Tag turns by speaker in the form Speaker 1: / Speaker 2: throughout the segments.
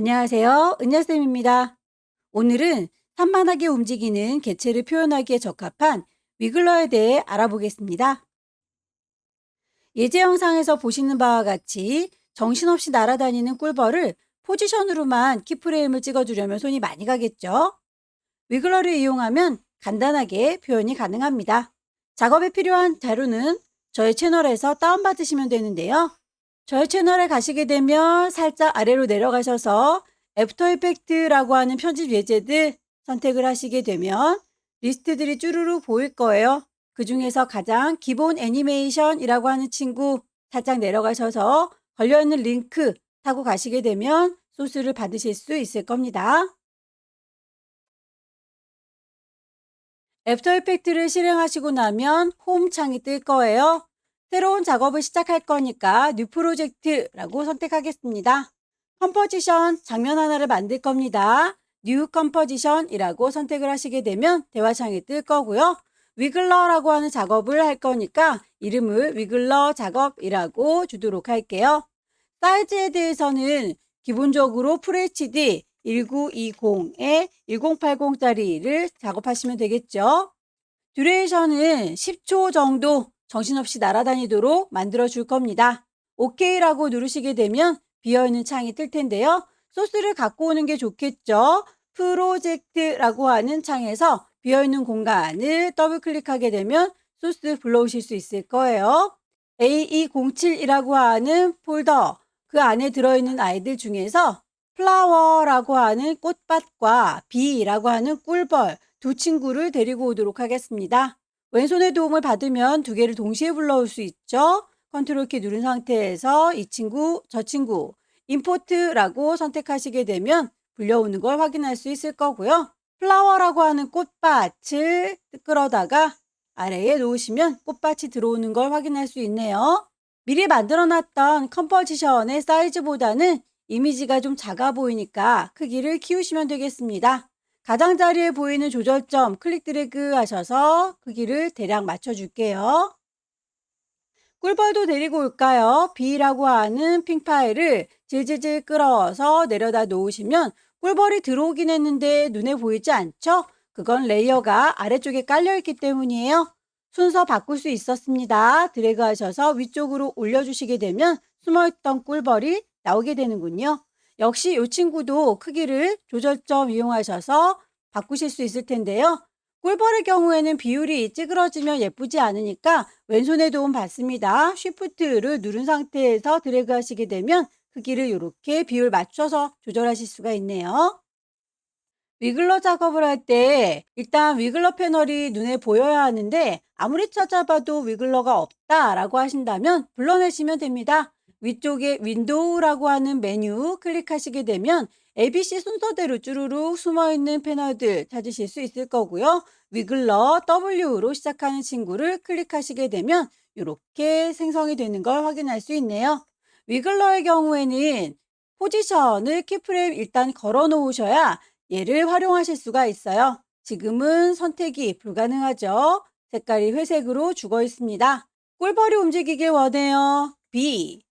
Speaker 1: 안녕하세요. 은야쌤입니다. 오늘은 산만하게 움직이는 개체를 표현하기에 적합한 위글러에 대해 알아보겠습니다. 예제 영상에서 보시는 바와 같이 정신없이 날아다니는 꿀벌을 포지션으로만 키프레임을 찍어주려면 손이 많이 가겠죠? 위글러를 이용하면 간단하게 표현이 가능합니다. 작업에 필요한 자료는 저의 채널에서 다운받으시면 되는데요. 저희 채널에 가시게 되면 살짝 아래로 내려가셔서 애프터 이펙트라고 하는 편집 예제들 선택을 하시게 되면 리스트들이 쭈루루 보일 거예요. 그 중에서 가장 기본 애니메이션이라고 하는 친구 살짝 내려가셔서 걸려있는 링크 타고 가시게 되면 소스를 받으실 수 있을 겁니다. 애프터 이펙트를 실행하시고 나면 홈 창이 뜰 거예요. 새로운 작업을 시작할 거니까 뉴 프로젝트라고 선택하겠습니다. 컴포지션 장면 하나를 만들 겁니다. 뉴 컴포지션이라고 선택을 하시게 되면 대화창이 뜰 거고요. 위글러라고 하는 작업을 할 거니까 이름을 위글러 작업이라고 주도록 할게요. 사이즈에 대해서는 기본적으로 FHD 1920에 1080짜리를 작업하시면 되겠죠. 듀레이션은 10초 정도 정신없이 날아다니도록 만들어 줄 겁니다. OK라고 누르시게 되면 비어있는 창이 뜰 텐데요. 소스를 갖고 오는 게 좋겠죠. 프로젝트라고 하는 창에서 비어있는 공간을 더블 클릭하게 되면 소스 불러오실 수 있을 거예요. A207이라고 하는 폴더 그 안에 들어있는 아이들 중에서 플라워라고 하는 꽃밭과 비라고 하는 꿀벌 두 친구를 데리고 오도록 하겠습니다. 왼손의 도움을 받으면 두 개를 동시에 불러올 수 있죠. 컨트롤 키 누른 상태에서 이 친구, 저 친구, 임포트라고 선택하시게 되면 불려오는 걸 확인할 수 있을 거고요. 플라워라고 하는 꽃밭을 끌어다가 아래에 놓으시면 꽃밭이 들어오는 걸 확인할 수 있네요. 미리 만들어 놨던 컴포지션의 사이즈보다는 이미지가 좀 작아 보이니까 크기를 키우시면 되겠습니다. 가장자리에 보이는 조절점 클릭 드래그 하셔서 크기를 대략 맞춰줄게요. 꿀벌도 데리고 올까요? B라고 하는 핑 파일을 질질질 끌어서 내려다 놓으시면 꿀벌이 들어오긴 했는데 눈에 보이지 않죠? 그건 레이어가 아래쪽에 깔려있기 때문이에요. 순서 바꿀 수 있었습니다. 드래그 하셔서 위쪽으로 올려주시게 되면 숨어있던 꿀벌이 나오게 되는군요. 역시 이 친구도 크기를 조절점 이용하셔서 바꾸실 수 있을 텐데요. 꿀벌의 경우에는 비율이 찌그러지면 예쁘지 않으니까 왼손의 도움 받습니다. 쉬프트를 누른 상태에서 드래그 하시게 되면 크기를 이렇게 비율 맞춰서 조절하실 수가 있네요. 위글러 작업을 할 때 일단 위글러 패널이 눈에 보여야 하는데 아무리 찾아봐도 위글러가 없다라고 하신다면 불러내시면 됩니다. 위쪽에 윈도우라고 하는 메뉴 클릭하시게 되면 ABC 순서대로 쭈루룩 숨어있는 패널들 찾으실 수 있을 거고요. 위글러 W로 시작하는 친구를 클릭하시게 되면 이렇게 생성이 되는 걸 확인할 수 있네요. 위글러의 경우에는 포지션을 키프레임 일단 걸어 놓으셔야 얘를 활용하실 수가 있어요. 지금은 선택이 불가능하죠. 색깔이 회색으로 죽어 있습니다. 꿀벌이 움직이길 원해요. B.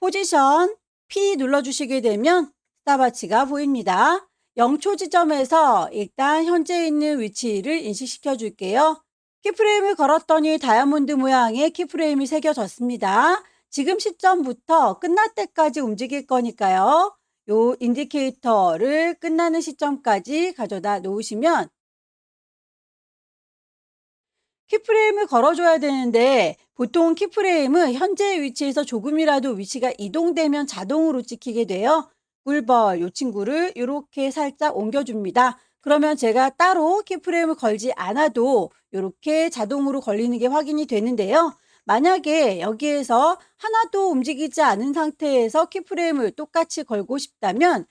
Speaker 1: 포지션 P 눌러주시게 되면 스타바치가 보입니다. 0초 지점에서 일단 현재 있는 위치를 인식시켜 줄게요. 키프레임을 걸었더니 다이아몬드 모양의 키프레임이 새겨졌습니다. 지금 시점부터 끝날 때까지 움직일 거니까요. 요 인디케이터를 끝나는 시점까지 가져다 놓으시면 키프레임을 걸어줘야 되는데 보통 키프레임은 현재 위치에서 조금이라도 위치가 이동되면 자동으로 찍히게 돼요. 꿀벌 요 친구를 이렇게 살짝 옮겨줍니다. 그러면 제가 따로 키프레임을 걸지 않아도 이렇게 자동으로 걸리는 게 확인이 되는데요. 만약에 여기에서 하나도 움직이지 않은 상태에서 키프레임을 똑같이 걸고 싶다면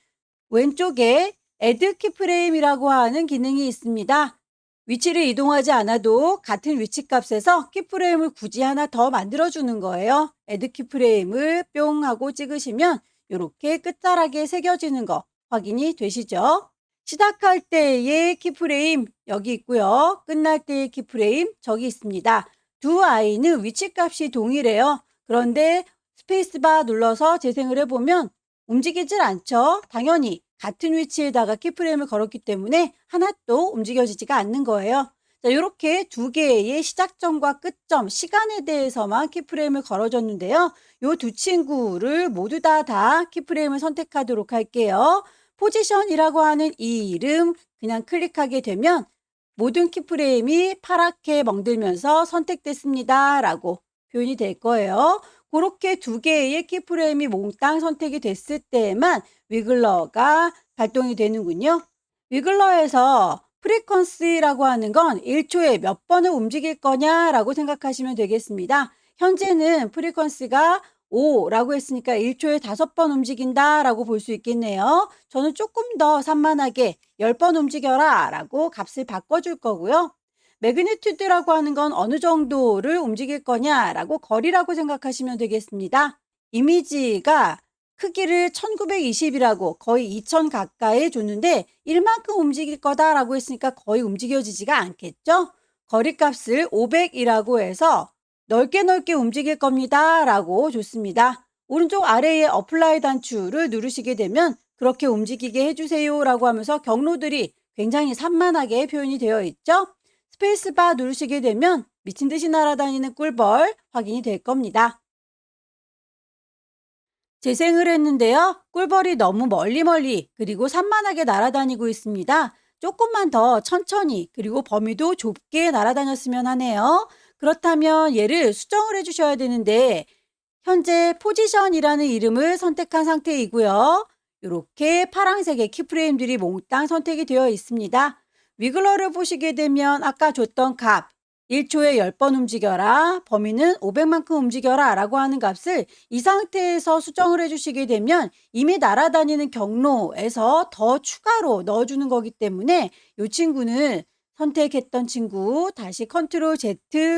Speaker 1: 왼쪽에 Add 키프레임이라고 하는 기능이 있습니다. 위치를 이동하지 않아도 같은 위치 값에서 키프레임을 굳이 하나 더 만들어주는 거예요. Add 키프레임을 뿅 하고 찍으시면 이렇게 끝자락에 새겨지는 거 확인이 되시죠? 시작할 때의 키프레임 여기 있고요. 끝날 때의 키프레임 저기 있습니다. 두 아이는 위치 값이 동일해요. 그런데 스페이스바 눌러서 재생을 해보면 움직이질 않죠. 당연히 같은 위치에다가 키프레임을 걸었기 때문에 하나도 움직여지지가 않는 거예요. 자, 이렇게 두 개의 시작점과 끝점, 시간에 대해서만 키프레임을 걸어줬는데요. 요두 친구를 모두 다 다 키프레임을 선택하도록 할게요. 포지션이라고 하는 이 이름 그냥 클릭하게 되면 모든 키프레임이 파랗게 멍들면서 선택됐습니다. 라고 표현이 될 거예요. 그렇게 두 개의 키프레임이 몽땅 선택이 됐을 때에만 위글러가 발동이 되는군요. 위글러에서 프리퀀시라고 하는 건 1초에 몇 번을 움직일 거냐라고 생각하시면 되겠습니다. 현재는 프리퀀시가 5라고 했으니까 1초에 5번 움직인다라고 볼 수 있겠네요. 저는 조금 더 산만하게 10번 움직여라 라고 값을 바꿔줄 거고요. 매그니튜드라고 하는 건 어느 정도를 움직일 거냐라고 거리라고 생각하시면 되겠습니다. 이미지가 크기를 1920이라고 거의 2000 가까이 줬는데 1만큼 움직일 거다라고 했으니까 거의 움직여지지가 않겠죠? 거리 값을 500이라고 해서 넓게 넓게 움직일 겁니다. 라고 줬습니다. 오른쪽 아래에 어플라이 단추를 누르시게 되면 그렇게 움직이게 해주세요. 라고 하면서 경로들이 굉장히 산만하게 표현이 되어 있죠. 스페이스바 누르시게 되면 미친 듯이 날아다니는 꿀벌 확인이 될 겁니다. 재생을 했는데요. 꿀벌이 너무 멀리 멀리 그리고 산만하게 날아다니고 있습니다. 조금만 더 천천히 그리고 범위도 좁게 날아다녔으면 하네요. 그렇다면 얘를 수정을 해주셔야 되는데 현재 포지션이라는 이름을 선택한 상태이고요. 이렇게 파란색의 키프레임들이 몽땅 선택이 되어 있습니다. 위글러를 보시게 되면 아까 줬던 값 1초에 10번 움직여라 범위는 500만큼 움직여라 라고 하는 값을 이 상태에서 수정을 해주시게 되면 이미 날아다니는 경로에서 더 추가로 넣어주는 거기 때문에 이 친구는 선택했던 친구 다시 컨트롤 Z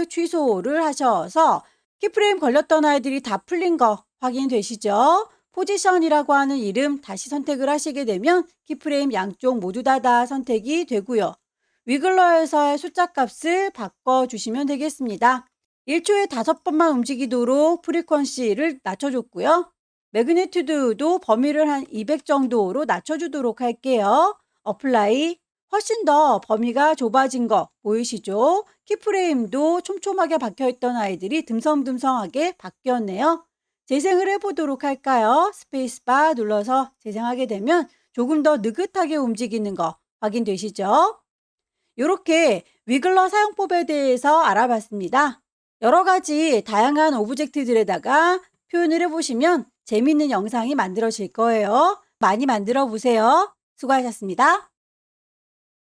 Speaker 1: 취소를 하셔서 키프레임 걸렸던 아이들이 다 풀린 거 확인되시죠? 포지션이라고 하는 이름 다시 선택을 하시게 되면 키프레임 양쪽 모두 다 다 선택이 되고요. 위글러에서의 숫자 값을 바꿔주시면 되겠습니다. 1초에 5번만 움직이도록 프리퀀시를 낮춰줬고요. 매그네튜드도 범위를 한 200 정도로 낮춰주도록 할게요. 어플라이 훨씬 더 범위가 좁아진 거 보이시죠? 키프레임도 촘촘하게 박혀있던 아이들이 듬성듬성하게 바뀌었네요. 재생을 해보도록 할까요? 스페이스바 눌러서 재생하게 되면 조금 더 느긋하게 움직이는 거 확인되시죠? 이렇게 위글러 사용법에 대해서 알아봤습니다. 여러 가지 다양한 오브젝트들에다가 표현을 해보시면 재밌는 영상이 만들어질 거예요. 많이 만들어 보세요. 수고하셨습니다.